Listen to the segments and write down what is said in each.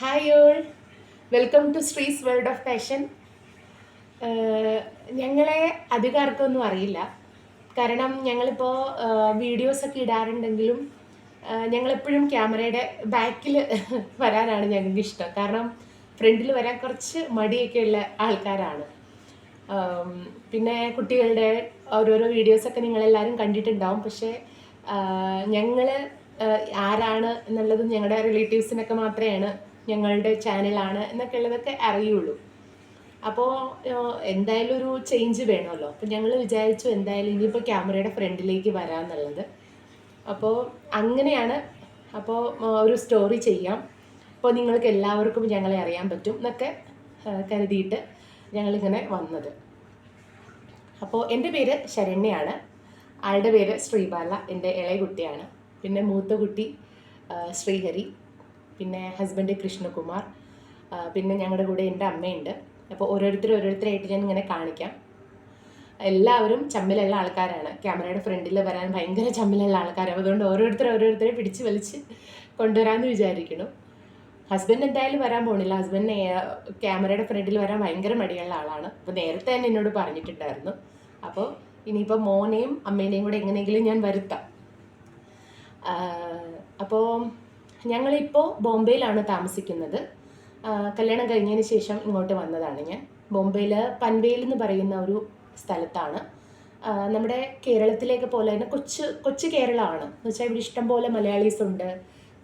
Hi all welcome to Sree's world of fashion ഞങ്ങളെ അധികാർക്കൊന്നും അറിയില്ല. കാരണം ഞങ്ങളിപ്പോൾ വീഡിയോസൊക്കെ ഇടാറുണ്ടെങ്കിലും ഞങ്ങളെപ്പോഴും ക്യാമറയുടെ ബാക്കിൽ വരാനാണ് ഞങ്ങൾക്ക് ഇഷ്ടം. കാരണം ഫ്രണ്ടിൽ വരാൻ കുറച്ച് മടിയൊക്കെ ഉള്ള ആൾക്കാരാണ്. പിന്നെ കുട്ടികളുടെ ഓരോരോ വീഡിയോസൊക്കെ നിങ്ങളെല്ലാവരും കണ്ടിട്ടുണ്ടാവും. പക്ഷേ ഞങ്ങൾ ആരാണ് എന്നുള്ളത് ഞങ്ങളുടെ റിലേറ്റീവ്സിനൊക്കെ മാത്രമേ ഞങ്ങളുടെ ചാനലാണ് എന്നൊക്കെ ഉള്ളതൊക്കെ അറിയുള്ളൂ അപ്പോൾ എന്തായാലും ഒരു ചേഞ്ച് വേണമല്ലോ. അപ്പോൾ ഞങ്ങൾ വിചാരിച്ചു എന്തായാലും ഇനിയിപ്പോൾ ക്യാമറയുടെ ഫ്രണ്ടിലേക്ക് വരാമെന്നുള്ളത്. അപ്പോൾ അങ്ങനെയാണ്. അപ്പോൾ ഒരു സ്റ്റോറി ചെയ്യാം. അപ്പോൾ നിങ്ങൾക്ക് എല്ലാവർക്കും ഞങ്ങളെ അറിയാൻ പറ്റും എന്നൊക്കെ കരുതിയിട്ട് ഞങ്ങളിങ്ങനെ വന്നത്. അപ്പോൾ എന്റെ പേര് ശരണ്യാണ്. ആളുടെ പേര് ശ്രീബാല. എന്റെ ഇളയ കുട്ടിയാണ്. പിന്നെ മൂത്ത കുട്ടി ശ്രീഹരി. പിന്നെ ഹസ്ബൻഡ് കൃഷ്ണകുമാർ പിന്നെ ഞങ്ങളുടെ കൂടെ എന്റെ അമ്മയുണ്ട്. അപ്പോൾ ഓരോരുത്തർ ഓരോരുത്തരായിട്ട് ഞാൻ ഇങ്ങനെ കാണിക്കാം. എല്ലാവരും ചമ്മിലുള്ള ആൾക്കാരാണ്. ക്യാമറയുടെ ഫ്രണ്ടിൽ വരാൻ ഭയങ്കര ചമ്മിലുള്ള ആൾക്കാരാണ് അതുകൊണ്ട് ഓരോരുത്തർ ഓരോരുത്തരെ പിടിച്ച് വലിച്ച് കൊണ്ടുവരാമെന്ന് വിചാരിക്കുന്നു. ഹസ്ബൻഡ് എന്തായാലും വരാൻ പോണില്ല. ഹസ്ബൻഡ് ക്യാമറയുടെ ഫ്രണ്ടിൽ വരാൻ ഭയങ്കര മടിയുള്ള ആളാണ്. അപ്പോൾ നേരത്തെ തന്നെ എന്നോട് പറഞ്ഞിട്ടുണ്ടായിരുന്നു. അപ്പോൾ ഇനിയിപ്പോൾ മോനെയും അമ്മേനെയും കൂടെ എങ്ങനെയെങ്കിലും ഞാൻ വരുത്താം. അപ്പോൾ ഞങ്ങളിപ്പോൾ ബോംബെയിലാണ് താമസിക്കുന്നത്. കല്യാണം കഴിഞ്ഞതിന് ശേഷം ഇങ്ങോട്ട് വന്നതാണ് ഞാൻ. ബോംബെയിൽ പൻവേൽ എന്ന് പറയുന്ന ഒരു സ്ഥലത്താണ്. നമ്മുടെ കേരളത്തിലേക്ക് പോലെ തന്നെ കൊച്ച് കൊച്ചു കേരളമാണ്. എന്ന് വെച്ചാൽ ഇവിടെ ഇഷ്ടംപോലെ മലയാളീസ് ഉണ്ട്.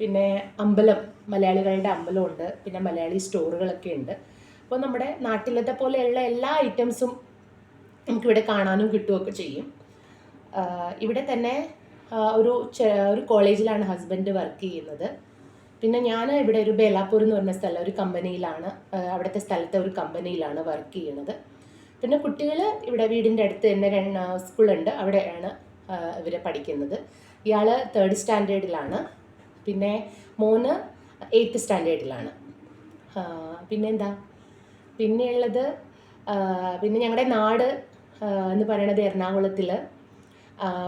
പിന്നെ അമ്പലം മലയാളികളുടെ അമ്പലമുണ്ട് പിന്നെ മലയാളി സ്റ്റോറുകളൊക്കെ ഉണ്ട്. അപ്പോൾ നമ്മുടെ നാട്ടിലത്തെ പോലെയുള്ള എല്ലാ ഐറ്റംസും നമുക്കിവിടെ കാണാനും കിട്ടുകയൊക്കെ ചെയ്യും. ഇവിടെ തന്നെ ഒരു ഒരു കോളേജിലാണ് ഹസ്ബൻഡ് വർക്ക് ചെയ്യുന്നത്. പിന്നെ ഞാൻ ഇവിടെ ഒരു ബേലാപ്പൂർ എന്ന് പറഞ്ഞ സ്ഥലം ഒരു കമ്പനിയിലാണ്. അവിടുത്തെ സ്ഥലത്തെ ഒരു കമ്പനിയിലാണ് വർക്ക് ചെയ്യുന്നത്. പിന്നെ കുട്ടികൾ ഇവിടെ വീടിന്റെ അടുത്ത് തന്നെ രണ്ട് സ്കൂളുണ്ട്. അവിടെയാണ് ഇവർ പഠിക്കുന്നത്. ഇയാൾ തേർഡ് സ്റ്റാൻഡേർഡിലാണ് പിന്നെ മോന് എയ്ത്ത് സ്റ്റാൻഡേർഡിലാണ് പിന്നെന്താ? പിന്നെയുള്ളത് പിന്നെ ഞങ്ങളുടെ നാട് എന്ന് പറയണത് എറണാകുളത്തിൽ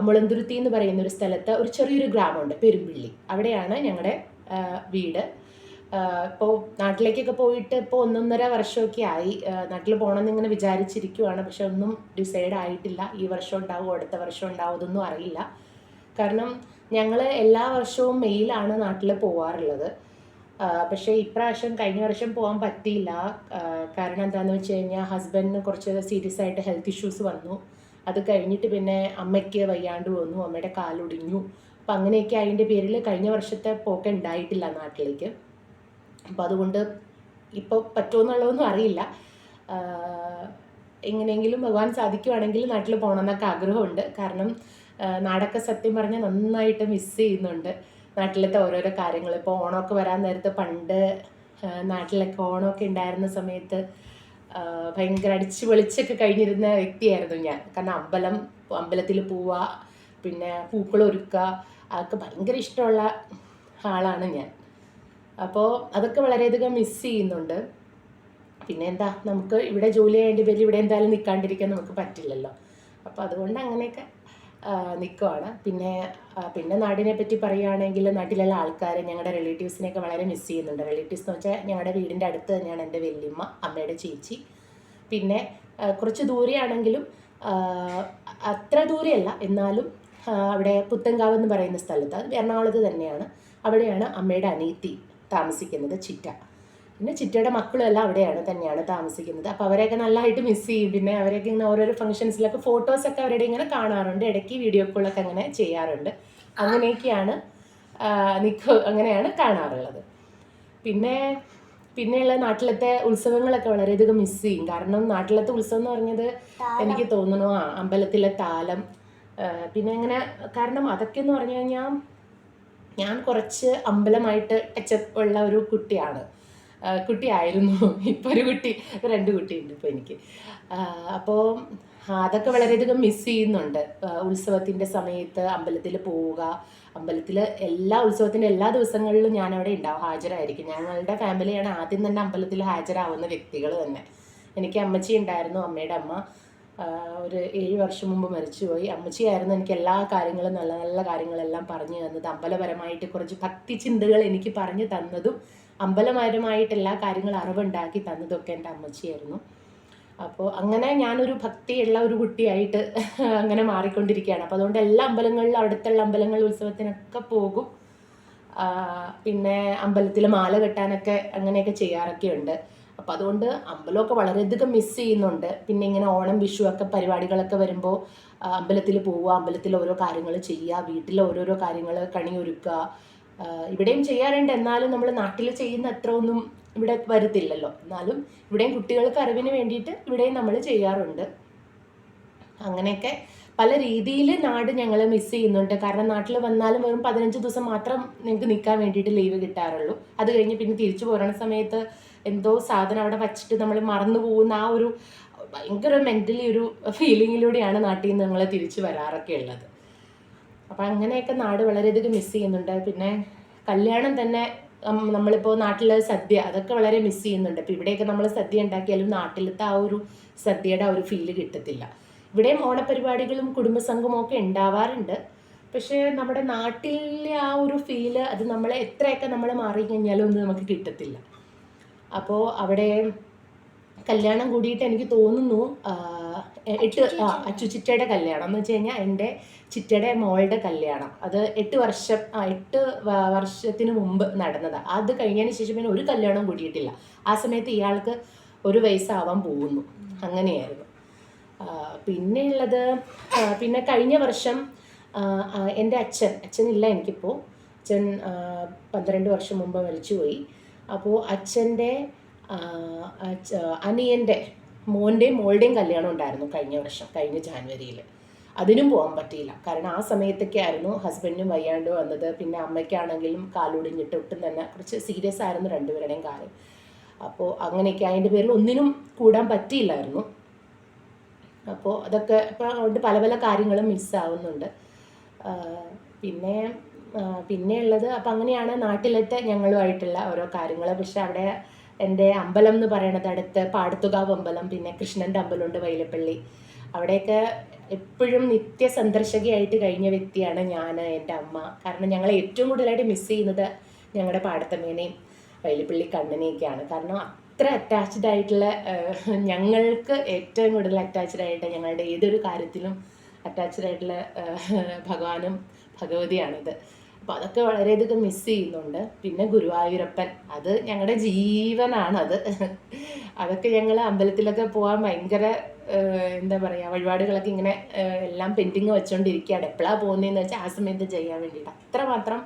മുളന്തുരുത്തി എന്ന് പറയുന്ന ഒരു സ്ഥലത്ത് ഒരു ചെറിയൊരു ഗ്രാമമുണ്ട് പെരുമ്പിള്ളി. അവിടെയാണ് ഞങ്ങളുടെ വീട്. ഇപ്പോൾ നാട്ടിലേക്കൊക്കെ പോയിട്ട് ഇപ്പോൾ ഒന്നൊന്നര വർഷമൊക്കെ ആയി. നാട്ടിൽ പോകണമെന്ന് ഇങ്ങനെ വിചാരിച്ചിരിക്കുവാണ്. പക്ഷെ ഒന്നും ഡിസൈഡ് ആയിട്ടില്ല. ഈ വർഷം ഉണ്ടാവും അടുത്ത വർഷം ഉണ്ടാവും അതൊന്നും അറിയില്ല. കാരണം ഞങ്ങൾ എല്ലാ വർഷവും മെയ്യിലാണ് നാട്ടിൽ പോവാറുള്ളത്. പക്ഷേ ഇപ്രാവശ്യം കഴിഞ്ഞ വർഷം പോകാൻ പറ്റിയില്ല. കാരണം എന്താണെന്ന് വെച്ച് കഴിഞ്ഞാൽ ഹസ്ബൻഡിന് കുറച്ച് സീരിയസ് ആയിട്ട് ഹെൽത്ത് ഇഷ്യൂസ് വന്നു. അത് കഴിഞ്ഞിട്ട് പിന്നെ അമ്മയ്ക്ക് വയ്യാണ്ട് വന്നു. അമ്മയുടെ കാലൊടിഞ്ഞു. അപ്പം അങ്ങനെയൊക്കെ അതിന്റെ പേരിൽ കഴിഞ്ഞ വർഷത്തെ പോക്ക് ഉണ്ടായിട്ടില്ല നാട്ടിലേക്ക്. അപ്പോൾ അതുകൊണ്ട് ഇപ്പോൾ പറ്റുമെന്നുള്ളതൊന്നും അറിയില്ല. എങ്ങനെയെങ്കിലും ഭഗവാൻ സാധിക്കുവാണെങ്കിൽ നാട്ടിൽ പോകണമെന്നൊക്കെ ആഗ്രഹമുണ്ട്. കാരണം നാടൊക്കെ സത്യം പറഞ്ഞാൽ നന്നായിട്ട് മിസ് ചെയ്യുന്നുണ്ട് നാട്ടിലത്തെ ഓരോരോ കാര്യങ്ങൾ. ഇപ്പോൾ ഓണമൊക്കെ വരാൻ നേരത്ത് പണ്ട് നാട്ടിലൊക്കെ ഓണമൊക്കെ ഉണ്ടായിരുന്ന സമയത്ത് ഭയങ്കര അടിച്ചു പൊളിച്ചൊക്കെ കഴിഞ്ഞിരുന്ന വ്യക്തിയായിരുന്നു ഞാൻ. കാരണം അമ്പലം അമ്പലത്തിൽ പോവുക പിന്നെ പൂക്കൾ ഒരുക്കുക അതൊക്കെ ഭയങ്കര ഇഷ്ടമുള്ള ആളാണ് ഞാൻ. അപ്പോൾ അതൊക്കെ വളരെയധികം മിസ് ചെയ്യുന്നുണ്ട്. പിന്നെ എന്താ നമുക്ക് ഇവിടെ ജോലി ചെയ്യേണ്ടി വരും ഇവിടെ എന്തായാലും നിൽക്കാണ്ടിരിക്കാൻ നമുക്ക് പറ്റില്ലല്ലോ. അപ്പോൾ അതുകൊണ്ട് അങ്ങനെയൊക്കെ നിൽക്കുവാണ് പിന്നെ പിന്നെ നാടിനെ പറ്റി പറയുകയാണെങ്കിൽ നാട്ടിലുള്ള ആൾക്കാരെ ഞങ്ങളുടെ റിലേറ്റീവ്സിനെയൊക്കെ വളരെ മിസ് ചെയ്യുന്നുണ്ട്. റിലേറ്റീവ്സ് എന്ന് വെച്ചാൽ ഞങ്ങളുടെ വീടിന്റെ അടുത്ത് തന്നെയാണ് എന്റെ വല്യമ്മ അമ്മയുടെ ചേച്ചി. പിന്നെ കുറച്ച് ദൂരെയാണെങ്കിലും അത്ര ദൂരെയല്ല എന്നാലും അവിടെ പുത്തങ്കാവ് എന്ന് പറയുന്ന സ്ഥലത്ത് അത് എറണാകുളത്ത് തന്നെയാണ്. അവിടെയാണ് അമ്മയുടെ അനീത്തി താമസിക്കുന്നത് ചിറ്റ. പിന്നെ ചിറ്റയുടെ മക്കളെല്ലാം എല്ലാം അവിടെയാണ് തന്നെയാണ് താമസിക്കുന്നത്. അപ്പോൾ അവരെയൊക്കെ നല്ലതായിട്ട് മിസ് ചെയ്യും. പിന്നെ അവരെയൊക്കെ ഇങ്ങനെ ഓരോരോ ഫംഗ്ഷൻസിലൊക്കെ ഫോട്ടോസൊക്കെ അവരുടെ ഇങ്ങനെ കാണാറുണ്ട്. ഇടയ്ക്ക് വീഡിയോ കോളൊക്കെ അങ്ങനെ ചെയ്യാറുണ്ട്. അങ്ങനെയൊക്കെയാണ് നിൽക്കുക അങ്ങനെയാണ് കാണാറുള്ളത്. പിന്നെ പിന്നെയുള്ള നാട്ടിലത്തെ ഉത്സവങ്ങളൊക്കെ വളരെയധികം മിസ് ചെയ്യും. കാരണം നാട്ടിലത്തെ ഉത്സവം എന്ന് പറഞ്ഞത് എനിക്ക് തോന്നുന്നു ആ അമ്പലത്തിലെ താലം പിന്നെ അങ്ങനെ കാരണം അതൊക്കെ എന്ന് പറഞ്ഞു കഴിഞ്ഞാൽ ഞാൻ കുറച്ച് അമ്പലമായിട്ട് ടച്ചപ്പ് ഉള്ള ഒരു കുട്ടിയാണ്. കുട്ടിയായിരുന്നു. ഇപ്പോൾ ഒരു കുട്ടി രണ്ട് കുട്ടിയുണ്ട് ഇപ്പോൾ എനിക്ക്. അപ്പോൾ അതൊക്കെ വളരെയധികം മിസ് ചെയ്യുന്നുണ്ട്. ഉത്സവത്തിന്റെ സമയത്ത് അമ്പലത്തിൽ പോവുക. അമ്പലത്തിൽ എല്ലാ ഉത്സവത്തിന്റെ എല്ലാ ദിവസങ്ങളിലും ഞാൻ അവിടെ ഉണ്ടാവും ഹാജരായിരിക്കും. ഞങ്ങളുടെ ഫാമിലിയാണ് ആദ്യം തന്നെ അമ്പലത്തിൽ ഹാജരാവുന്ന വ്യക്തികൾ തന്നെ. എനിക്ക് അമ്മച്ചി ഉണ്ടായിരുന്നു അമ്മയുടെ അമ്മ. ഒരു ഏഴ് വർഷം മുമ്പ് മരിച്ചുപോയി. അമ്മച്ചിയായിരുന്നു എനിക്ക് എല്ലാ കാര്യങ്ങളും നല്ല നല്ല കാര്യങ്ങളെല്ലാം പറഞ്ഞു തന്നത്. അമ്പലപരമായിട്ട് കുറച്ച് ഭക്തി ചിന്തകൾ എനിക്ക് പറഞ്ഞു തന്നതും അമ്പലപരമായിട്ട് എല്ലാ കാര്യങ്ങളും അറിവുണ്ടാക്കി തന്നതൊക്കെ എന്റെ അമ്മച്ചിയായിരുന്നു. അപ്പോൾ അങ്ങനെ ഞാനൊരു ഭക്തിയുള്ള ഒരു കുട്ടിയായിട്ട് അങ്ങനെ മാറിക്കൊണ്ടിരിക്കുകയാണ്. അപ്പോൾ അതുകൊണ്ട് എല്ലാ അമ്പലങ്ങളിലും അടുത്തുള്ള അമ്പലങ്ങളിൽ ഉത്സവത്തിനൊക്കെ പോകും. പിന്നെ അമ്പലത്തിൽ മാല കെട്ടാനൊക്കെ അങ്ങനെയൊക്കെ ചെയ്യാറൊക്കെ ഉണ്ട് അപ്പോൾ അതുകൊണ്ട് അമ്പലമൊക്കെ വളരെയധികം മിസ് ചെയ്യുന്നുണ്ട്. പിന്നെ ഇങ്ങനെ ഓണം വിഷു ഒക്കെ പരിപാടികളൊക്കെ വരുമ്പോൾ അമ്പലത്തിൽ പോവുക അമ്പലത്തിൽ ഓരോ കാര്യങ്ങൾ ചെയ്യുക വീട്ടിൽ ഓരോരോ കാര്യങ്ങൾ കണിയൊരുക്കുക ഇവിടെയും ചെയ്യാറുണ്ട്. എന്നാലും നമ്മൾ നാട്ടിൽ ചെയ്യുന്ന അത്ര ഒന്നും ഇവിടെ വരത്തില്ലല്ലോ. എന്നാലും ഇവിടെയും കുട്ടികൾക്ക് അറിവിന് വേണ്ടിയിട്ട് ഇവിടെയും നമ്മൾ ചെയ്യാറുണ്ട്. അങ്ങനെയൊക്കെ പല രീതിയിൽ നാട് ഞങ്ങൾ മിസ് ചെയ്യുന്നുണ്ട്. കാരണം നാട്ടിൽ വന്നാലും വെറും പതിനഞ്ച് ദിവസം മാത്രം നിങ്ങൾക്ക് നിൽക്കാൻ വേണ്ടിയിട്ട് ലീവ് കിട്ടാറുള്ളൂ. അത് കഴിഞ്ഞ് പിന്നെ തിരിച്ചു പോരണ സമയത്ത് എന്തോ സാധനം അവിടെ വച്ചിട്ട് നമ്മൾ മറന്നു പോകുന്ന ആ ഒരു ഭയങ്കര മെന്റലി ഒരു ഫീലിങ്ങിലൂടെയാണ് നാട്ടിൽ നിന്ന് ഞങ്ങൾ തിരിച്ചു വരാറൊക്കെ ഉള്ളത്. അപ്പം അങ്ങനെയൊക്കെ നാട് വളരെയധികം മിസ് ചെയ്യുന്നുണ്ട്. പിന്നെ കല്യാണം തന്നെ നമ്മളിപ്പോൾ നാട്ടിലെ സദ്യ അതൊക്കെ വളരെ മിസ് ചെയ്യുന്നുണ്ട്. അപ്പോൾ ഇവിടെയൊക്കെ നമ്മൾ സദ്യ ഉണ്ടാക്കിയാലും നാട്ടിലത്തെ ആ ഒരു സദ്യയുടെ ആ ഒരു ഫീൽ കിട്ടത്തില്ല. ഇവിടെയും ഓണപരിപാടികളും കുടുംബസംഘവും ഒക്കെ ഉണ്ടാവാറുണ്ട്. പക്ഷേ നമ്മുടെ നാട്ടിലെ ആ ഒരു ഫീൽ അത് നമ്മളെ എത്രയൊക്കെ നമ്മൾ മാറിക്കഴിഞ്ഞാലും ഒന്നും നമുക്ക് കിട്ടത്തില്ല. അപ്പോൾ അവിടെ കല്യാണം കൂടിയിട്ട് എനിക്ക് തോന്നുന്നു എട്ട് ആ അച്ചു ചിറ്റയുടെ കല്യാണം എന്ന് വെച്ച് കഴിഞ്ഞാൽ എന്റെ ചിറ്റയുടെ മോളുടെ കല്യാണം. അത് എട്ട് വർഷം ആ എട്ട് വർഷത്തിന് മുമ്പ് നടന്നത്. അത് കഴിഞ്ഞതിന് ശേഷം പിന്നെ ഒരു കല്യാണം കൂടിയിട്ടില്ല. ആ സമയത്ത് ഇയാൾക്ക് ഒരു വയസ്സാവാൻ പോകുന്നു. അങ്ങനെയായിരുന്നു. പിന്നെയുള്ളത് പിന്നെ കഴിഞ്ഞ വർഷം എന്റെ അച്ഛൻ അച്ഛനില്ല എനിക്കിപ്പോൾ. അച്ഛൻ പന്ത്രണ്ട് വർഷം മുമ്പ് മരിച്ചുപോയി. അപ്പോൾ അച്ഛന്റെ അനിയന്റെ മോന്റെയും മോളുടെയും കല്യാണം ഉണ്ടായിരുന്നു കഴിഞ്ഞ വർഷം കഴിഞ്ഞ ജാനുവരിയിൽ. അതിനും പോകാൻ പറ്റിയില്ല. കാരണം ആ സമയത്തൊക്കെ ആയിരുന്നു ഹസ്ബൻഡിനും വയ്യാണ്ട് വന്നത്. പിന്നെ അമ്മയ്ക്കാണെങ്കിലും കാലൊടിഞ്ഞിട്ട് ഒട്ടും തന്നെ കുറച്ച് സീരിയസ് ആയിരുന്നു രണ്ടുപേരുടെയും കാര്യം. അപ്പോൾ അങ്ങനെയൊക്കെ അതിന്റെ പേരിൽ ഒന്നിനും കൂടാൻ പറ്റിയില്ലായിരുന്നു. അപ്പോൾ അതൊക്കെ ഇപ്പം അതുകൊണ്ട് പല പല കാര്യങ്ങളും മിസ്സാവുന്നുണ്ട് പിന്നെ പിന്നെ ഉള്ളത് അപ്പം അങ്ങനെയാണ് നാട്ടിലത്തെ ഞങ്ങളുമായിട്ടുള്ള ഓരോ കാര്യങ്ങൾ പക്ഷെ അവിടെ എന്റെ അമ്പലം എന്ന് പറയണത് അടുത്ത് പാടത്തുകാവ് അമ്പലം പിന്നെ കൃഷ്ണന്റെ അമ്പലമുണ്ട് വൈലപ്പള്ളി. അവിടെയൊക്കെ എപ്പോഴും നിത്യ സന്ദർശകയായിട്ട് കഴിഞ്ഞ വ്യക്തിയാണ് ഞാൻ എന്റെ അമ്മ. കാരണം ഞങ്ങൾ ഏറ്റവും കൂടുതലായിട്ട് മിസ് ചെയ്യുന്നത് ഞങ്ങളുടെ പാടത്തമ്മേനെയും വൈലപ്പള്ളി കണ്ണനെയൊക്കെയാണ്. കാരണം അത്ര അറ്റാച്ച്ഡ് ആയിട്ടുള്ള ഞങ്ങൾക്ക് ഏറ്റവും കൂടുതൽ അറ്റാച്ച്ഡ് ആയിട്ട് ഞങ്ങളുടെ ഏതൊരു കാര്യത്തിലും അറ്റാച്ച്ഡ് ആയിട്ടുള്ള ഭഗവാനും ഭഗവതിയാണിത്. അപ്പോൾ അതൊക്കെ വളരെയധികം മിസ് ചെയ്യുന്നുണ്ട്. പിന്നെ ഗുരുവായൂരപ്പൻ അത് ഞങ്ങളുടെ ജീവനാണത്. അതൊക്കെ ഞങ്ങൾ അമ്പലത്തിലൊക്കെ പോകാൻ ഭയങ്കര എന്താ പറയുക വഴിപാടുകളൊക്കെ ഇങ്ങനെ എല്ലാം പെൻഡിങ് വെച്ചുകൊണ്ടിരിക്കുകയാണ് എപ്പോഴാണ് പോകുന്നതെന്ന് വെച്ചാൽ ആ സമയത്ത് ചെയ്യാൻ വേണ്ടിയിട്ട്. അത്രമാത്രം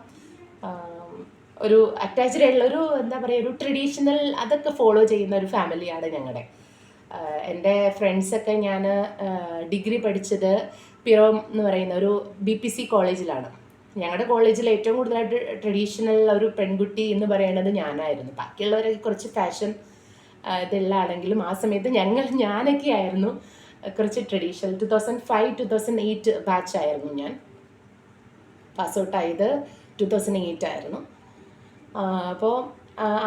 ഒരു അറ്റാച്ച്ഡ് ആയിട്ടുള്ള ഒരു എന്താ പറയുക ഒരു ട്രഡീഷണൽ അതൊക്കെ ഫോളോ ചെയ്യുന്ന ഒരു ഫാമിലിയാണ് ഞങ്ങളുടെ എന്റെ ഫ്രണ്ട്സൊക്കെ ഞാൻ ഡിഗ്രി പഠിച്ചത് പിറോം എന്ന് പറയുന്ന ഒരു ബി പി സി കോളേജിലാണ് ഞങ്ങളുടെ കോളേജിൽ ഏറ്റവും കൂടുതലായിട്ട് ട്രഡീഷണൽ ഒരു പെൺകുട്ടി എന്ന് പറയുന്നത് ഞാനായിരുന്നു. ബാക്കിയുള്ളവരൊക്കെ കുറച്ച് ഫാഷൻ ഇതെല്ലാം ആണെങ്കിലും ആ സമയത്ത് ഞങ്ങൾ ഞാനൊക്കെ ആയിരുന്നു കുറച്ച് traditional two thousand five two thousand eight batch ആയിരുന്നു ഞാൻ. പാസ് ഔട്ട് ആയത് ടു തൗസൻഡ് എയ്റ്റ് ആയിരുന്നു. അപ്പോൾ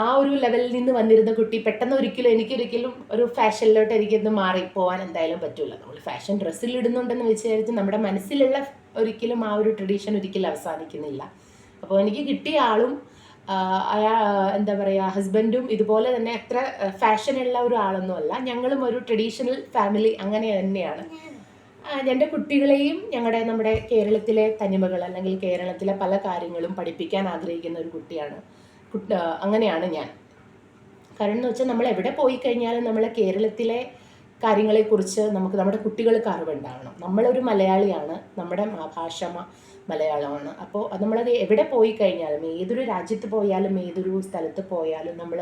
ആ ഒരു ലെവലിൽ നിന്ന് വന്നിരുന്ന കുട്ടി പെട്ടെന്ന് ഒരിക്കലും എനിക്കൊരിക്കലും ഒരു ഫാഷനിലോട്ട് എനിക്കൊന്ന് മാറി പോകാൻ എന്തായാലും പറ്റില്ല നമ്മൾ ഫാഷൻ ഡ്രസ്സിൽ ഇടുന്നുണ്ടെന്ന് വിചാരിച്ച് നമ്മുടെ മനസ്സിലുള്ള ഒരിക്കലും ആ ഒരു ട്രഡീഷൻ ഒരിക്കലും അവസാനിക്കുന്നില്ല. അപ്പോൾ എനിക്ക് കിട്ടിയ ആളും അയാ എന്താ പറയുക ഹസ്ബൻഡും ഇതുപോലെ തന്നെ അത്ര ഫാഷനുള്ള ഒരു ആളൊന്നുമല്ല. ഞങ്ങളും ഒരു ട്രഡീഷണൽ ഫാമിലി അങ്ങനെ തന്നെയാണ്. എന്റെ കുട്ടികളെയും ഞങ്ങളുടെ നമ്മുടെ കേരളത്തിലെ തനിമകൾ അല്ലെങ്കിൽ കേരളത്തിലെ പല കാര്യങ്ങളും പഠിപ്പിക്കാൻ ആഗ്രഹിക്കുന്ന ഒരു കുട്ടിയാണ്. അങ്ങനെയാണ് ഞാൻ. കാരണം എന്ന് വെച്ചാൽ നമ്മൾ എവിടെ പോയി കഴിഞ്ഞാലും നമ്മളെ കേരളത്തിലെ കാര്യങ്ങളെക്കുറിച്ച് നമുക്ക് നമ്മുടെ കുട്ടികൾക്ക് അറിവുണ്ടാവണം. നമ്മളൊരു മലയാളിയാണ് നമ്മുടെ ഭാഷ മലയാളമാണ്. അപ്പോൾ നമ്മളത് എവിടെ പോയി കഴിഞ്ഞാലും ഏതൊരു രാജ്യത്ത് പോയാലും ഏതൊരു സ്ഥലത്ത് പോയാലും നമ്മൾ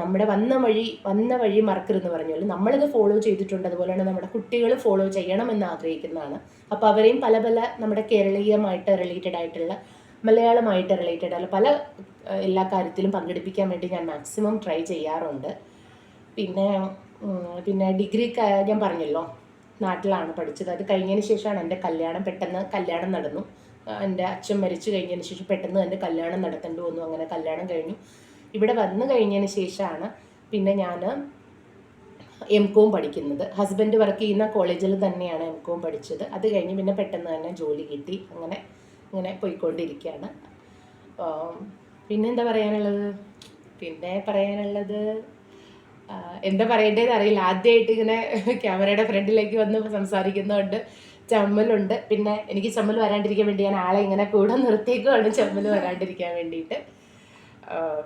നമ്മുടെ വന്ന വഴി വന്ന വഴി മറക്കരുതെന്ന് പറഞ്ഞാൽ നമ്മളിത് ഫോളോ ചെയ്തിട്ടുണ്ട്. അതുപോലെ തന്നെ നമ്മുടെ കുട്ടികൾ ഫോളോ ചെയ്യണമെന്ന് ആഗ്രഹിക്കുന്നതാണ്. അപ്പോൾ അവരെയും പല പല നമ്മുടെ കേരളീയമായിട്ട് റിലേറ്റഡ് ആയിട്ടുള്ള മലയാളമായിട്ട് റിലേറ്റഡ് ആയിട്ടുള്ള പല എല്ലാ കാര്യത്തിലും പങ്കെടുപ്പിക്കാൻ വേണ്ടി ഞാൻ മാക്സിമം ട്രൈ ചെയ്യാറുണ്ട്. പിന്നെ പിന്നെ ഡിഗ്രി ഞാൻ പറഞ്ഞല്ലോ നാട്ടിലാണ് പഠിച്ചത്. അത് കഴിഞ്ഞതിന് ശേഷമാണ് എന്റെ കല്യാണം പെട്ടെന്ന് കല്യാണം നടന്നു. എന്റെ അച്ഛൻ മരിച്ചു കഴിഞ്ഞതിന് ശേഷം പെട്ടെന്ന് എന്റെ കല്യാണം നടത്തേണ്ടി വന്നു. അങ്ങനെ കല്യാണം കഴിഞ്ഞു. ഇവിടെ വന്നു കഴിഞ്ഞതിന് ശേഷമാണ് പിന്നെ ഞാൻ എം കോം പഠിക്കുന്നത്. ഹസ്ബൻഡ് വർക്ക് ചെയ്യുന്ന കോളേജിൽ തന്നെയാണ് എം കോം പഠിച്ചത്. അത് കഴിഞ്ഞ് പിന്നെ പെട്ടെന്ന് തന്നെ ജോലി കിട്ടി. അങ്ങനെ ഇങ്ങനെ പോയിക്കൊണ്ടിരിക്കുകയാണ്. പിന്നെ പിന്നെന്താ പറയാനുള്ളത്? പിന്നെ പറയാനുള്ളത് എന്താ പറയേണ്ടതെന്ന് അറിയില്ല. ആദ്യമായിട്ട് ഇങ്ങനെ ക്യാമറയുടെ ഫ്രണ്ടിലേക്ക് വന്ന് സംസാരിക്കുന്നതുകൊണ്ട് ചമ്മലുണ്ട്. പിന്നെ എനിക്ക് ചമ്മൽ വരാണ്ടിരിക്കാൻ വേണ്ടി ഞാൻ ആളെ ഇങ്ങനെ കൂടെ നിർത്തിയേക്കുവാണ് ചമ്മൽ വരാണ്ടിരിക്കാൻ വേണ്ടിയിട്ട്.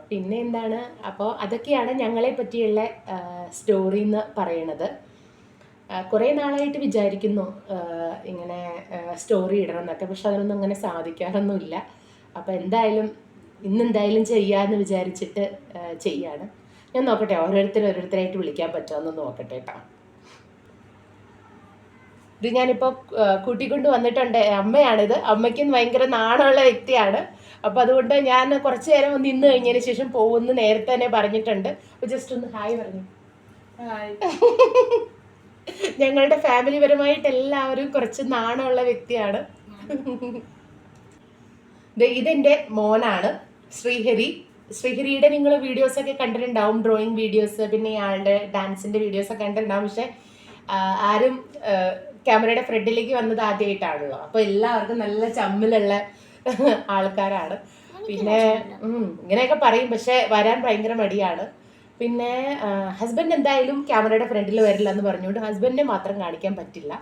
പിന്നെ എന്താണ് അപ്പോൾ അതൊക്കെയാണ് ഞങ്ങളെ പറ്റിയുള്ള സ്റ്റോറി എന്ന് പറയണത്. കുറേ നാളായിട്ട് വിചാരിക്കുന്നു ഇങ്ങനെ സ്റ്റോറി ഇടണം എന്നൊക്കെ പക്ഷെ അതിനൊന്നും അങ്ങനെ സാധിക്കാറൊന്നുമില്ല. അപ്പോൾ എന്തായാലും ഇന്നെന്തായാലും ചെയ്യാമെന്ന് വിചാരിച്ചിട്ട് ചെയ്യാണ്. ഞാൻ നോക്കട്ടെ ഓരോരുത്തരും ഓരോരുത്തരായിട്ട് വിളിക്കാൻ പറ്റുമെന്ന് നോക്കട്ടെ കേട്ടോ. ഇത് ഞാനിപ്പോൾ കൂട്ടിക്കൊണ്ട് വന്നിട്ടുണ്ട്. അമ്മയാണിത്. അമ്മയ്ക്കും ഭയങ്കര നാണമുള്ള വ്യക്തിയാണ്. അപ്പോൾ അതുകൊണ്ട് ഞാൻ കുറച്ച് നേരം ഒന്ന് നിന്ന് കഴിഞ്ഞതിന് ശേഷം പോകുമെന്ന് നേരത്തെ തന്നെ പറഞ്ഞിട്ടുണ്ട്. അപ്പോൾ ജസ്റ്റ് ഒന്ന് ഹായ് പറഞ്ഞു. ഞങ്ങളുടെ ഫാമിലി പരമായിട്ട് എല്ലാവരും കുറച്ച് നാണമുള്ള വ്യക്തിയാണ്. ഇതെന്റെ മോനാണ് ശ്രീഹരി. ശ്രീഹരിയുടെ നിങ്ങൾ വീഡിയോസ് ഒക്കെ കണ്ടിട്ടുണ്ടാവും ഡ്രോയിങ് വീഡിയോസ് പിന്നെ ഇയാളുടെ ഡാൻസിന്റെ വീഡിയോസ് ഒക്കെ കണ്ടിട്ടുണ്ടാവും. പക്ഷെ ആരും ക്യാമറയുടെ ഫ്രണ്ടിലേക്ക് വന്നത് ആദ്യമായിട്ടാണല്ലോ. അപ്പൊ എല്ലാവർക്കും നല്ല ചമ്മിലുള്ള ആൾക്കാരാണ്. പിന്നെ ഇങ്ങനെയൊക്കെ പറയും. പക്ഷെ വരാൻ ഭയങ്കര മടിയാണ്. പിന്നെ ഹസ്ബൻഡ് എന്തായാലും ക്യാമറയുടെ ഫ്രണ്ടിൽ വരില്ല എന്ന് പറഞ്ഞുകൊണ്ട് ഹസ്ബൻഡിനെ മാത്രം കാണിക്കാൻ പറ്റില്ല.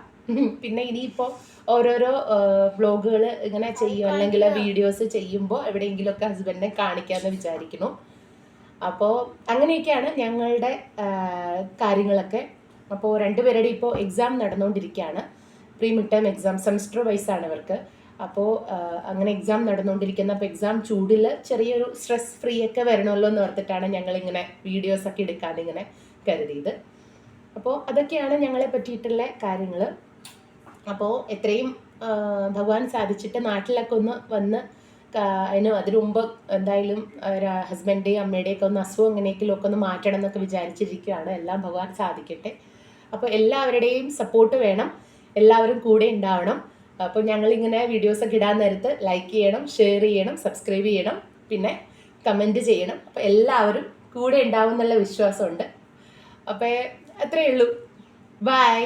പിന്നെ ഇനിയിപ്പോൾ ഓരോരോ വ്ളോഗുകൾ ഇങ്ങനെ ചെയ്യും. അല്ലെങ്കിൽ വീഡിയോസ് ചെയ്യുമ്പോൾ എവിടെയെങ്കിലുമൊക്കെ ഹസ്ബൻഡിനെ കാണിക്കാമെന്ന് വിചാരിക്കുന്നു. അപ്പോൾ അങ്ങനെയൊക്കെയാണ് ഞങ്ങളുടെ കാര്യങ്ങളൊക്കെ. അപ്പോൾ രണ്ടുപേരുടെ ഇപ്പോൾ എക്സാം നടന്നുകൊണ്ടിരിക്കുകയാണ് pre mid term exam semester wise ആണ് ഇവർക്ക്. അപ്പോൾ അങ്ങനെ എക്സാം നടന്നുകൊണ്ടിരിക്കുന്ന അപ്പോൾ എക്സാം ചൂടിൽ ചെറിയൊരു സ്ട്രെസ് ഫ്രീ ഒക്കെ വരണമല്ലോ എന്ന് ഓർത്തിട്ടാണ് ഞങ്ങളിങ്ങനെ വീഡിയോസ് ഒക്കെ എടുക്കാൻ ഇങ്ങനെ കരുതിയത്. അപ്പോൾ അതൊക്കെയാണ് ഞങ്ങളെ പറ്റിയിട്ടുള്ള കാര്യങ്ങൾ അപ്പോൾ എത്രയും ഭഗവാൻ സാധിച്ചിട്ട് നാട്ടിലൊക്കെ ഒന്ന് വന്ന് അതിന് അതിനു മുമ്പ് എന്തായാലും ഹസ്ബൻഡേയും അമ്മയുടെയൊക്കെ ഒന്ന് അസുഖം എങ്ങനെയെങ്കിലും ഒക്കെ ഒന്ന് മാറ്റണം എന്നൊക്കെ വിചാരിച്ചിരിക്കുകയാണ്. എല്ലാം ഭഗവാൻ സാധിക്കട്ടെ. അപ്പോൾ എല്ലാവരുടെയും സപ്പോർട്ട് വേണം. എല്ലാവരും കൂടെ ഉണ്ടാവണം. അപ്പോൾ ഞങ്ങളിങ്ങനെ വീഡിയോസ് ഒക്കെ ഇടാൻ നേരത്ത് ലൈക്ക് ചെയ്യണം ഷെയർ ചെയ്യണം സബ്സ്ക്രൈബ് ചെയ്യണം പിന്നെ കമന്റ് ചെയ്യണം. അപ്പോൾ എല്ലാവരും കൂടെ ഉണ്ടാവും എന്നുള്ള വിശ്വാസമുണ്ട്. അപ്പോൾ അത്രയേ ഉള്ളൂ. ബൈ.